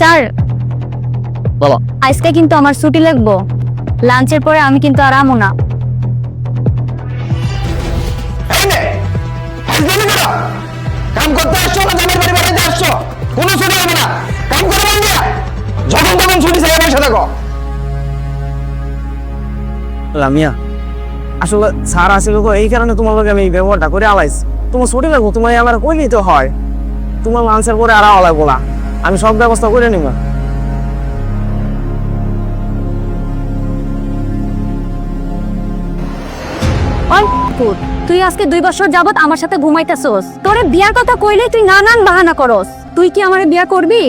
Sir. বলো আজকে কিন্তু আমার ছুটি লাগবো। লাঞ্চের পরে আমি কিন্তু আর আমো না। এই নে, একদমই না। কাম করতে আসছো না জামাই বাড়ি বেড়াতে আসছো? কোনো ছুটি হবে না। কাম করে বল যখন তখন ছুটি চাই বসে থাকো। লামিয়া আসলে স্যার আসলে তো এই কারণে তোমার লগে আমি এই ব্যবহারটা করে আলাইস তোমার ছুটি লাগবো তোমার আমার কই নিতে হয়। তোমার লাঞ্চের পরে আর লাগবো না। আমি সব ব্যবস্থা করে নিব। তুই আজকে দুই বছর যাবত আমার সাথে ঘুমাইতেছস। তোরে বিয়ার কথা কইলে তুই নানান বাহানা করস। তুই কি আমারে বিয়া করবি?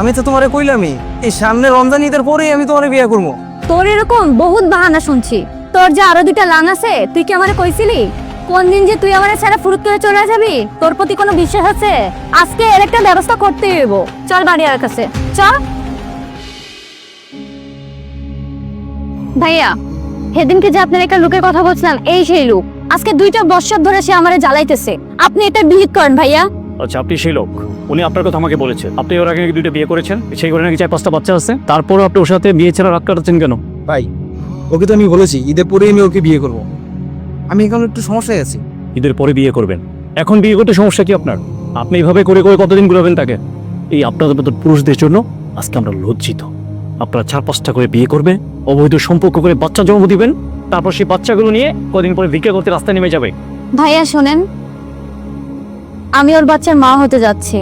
আমি তো তোমারে কইলামই এই সামনে রমজান ঈদের পরেই আমি তোমারে বিয়ে করব। তোর এরকম বহুত বাহানা শুনছি। তোর যে আরও দুইটা লাং আছে তুই কি আমারে কইছিলি? কোন দিন যে তুই আমার ছেড়ে ফুরুত করে চলে যাবি? তোর প্রতি কোনো বিশ্বাস আছে? আজকে এর একটা ব্যবস্থা করতে হইব। চল বাড়ি আর কাছে। চল ভাইয়া সেদিনকে যে আপনার একটা লোকের কথা বলছিলাম এই সেই লোক। আজকে দুইটা বছর ধরে সে আমারে জ্বালাইতেছে। আপনি এটা বিহিত করেন ভাইয়া। আচ্ছা আপনি সেই লোক। উনি আপনার কথা আমাকে বলেছেন। আপনি ওর আগে নাকি দুইটা বিয়ে করেছেন? সেই করে নাকি চার পাঁচটা বাচ্চা আছে। তারপরও আপনি ওর সাথে বিয়ে ছাড়া রাত কাটাচ্ছেন কেন? ভাই ওকে তো আমি বলেছি ঈদের পরেই আমি ওকে বিয়ে করব। আমি এখন একটু সমস্যায় আছি। ঈদের পরে বিয়ে করবেন। এখন বিয়ে করতে সমস্যা কি আপনার? আপনি এইভাবে করে করে কতদিন ঘুরাবেন তাকে? এই আপনাদের মতো পুরুষদের জন্য আজকে আমরা লজ্জিত। আপনারা চার পাঁচটা করে বিয়ে করবে অবৈধ সম্পর্ক করে বাচ্চা জন্ম দিবেন তারপর সেই বাচ্চাগুলো নিয়ে কদিন পরে ভিক্ষা করতে রাস্তায় নেমে যাবে। ভাইয়া শোনেন। আমি ওর বাচ্চার মা হতে যাচ্ছি।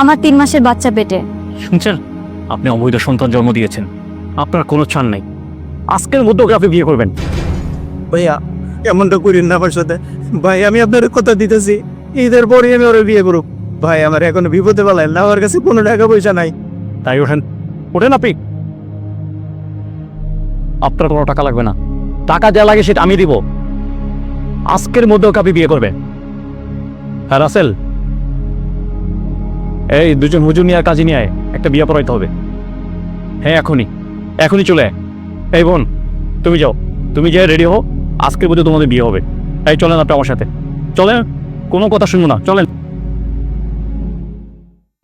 আমার তিন মাসের বাচ্চা পেটে। শুনছেন? আপনি অবৈধ সন্তান জন্ম দিয়েছেন। আপনার কোনো ছাড় নাই। আজকের মধ্যে ওকে আপনি বিয়ে করবেন। ভাইয়া এমনটা করেন না আমার সাথে। ভাই, আমি আপনার কথা দিতেছি। ঈদের পরেই আমি ওরে বিয়ে করুক। ভাই, আমার এখন বিপদে বেলায় না আমার কাছে কোনো টাকা পয়সা নাই। তাই ওঠেন। ওঠেন আপনি। আপনার কোনো টাকা লাগবে না। টাকা যা লাগে সেটা আমি দিব। আজকের মধ্যে আপনি বিয়ে করবে। হ্যাঁ রাসেল? এই, দুজন হুজুর নিয়ে আর কাজী নিয়ে আয়। একটা বিয়ে পড়াইতে হবে। হ্যাঁ এখনই। এখনই চলে আয়। এই বোন, তুমি যাও। তুমি যে রেডি হও। আজকের বোধহয় তোমাদের বিয়ে হবে। তাই চলেন আপনি আমার সাথে। চলেন, কোনো কথা শুনব না। চলেন।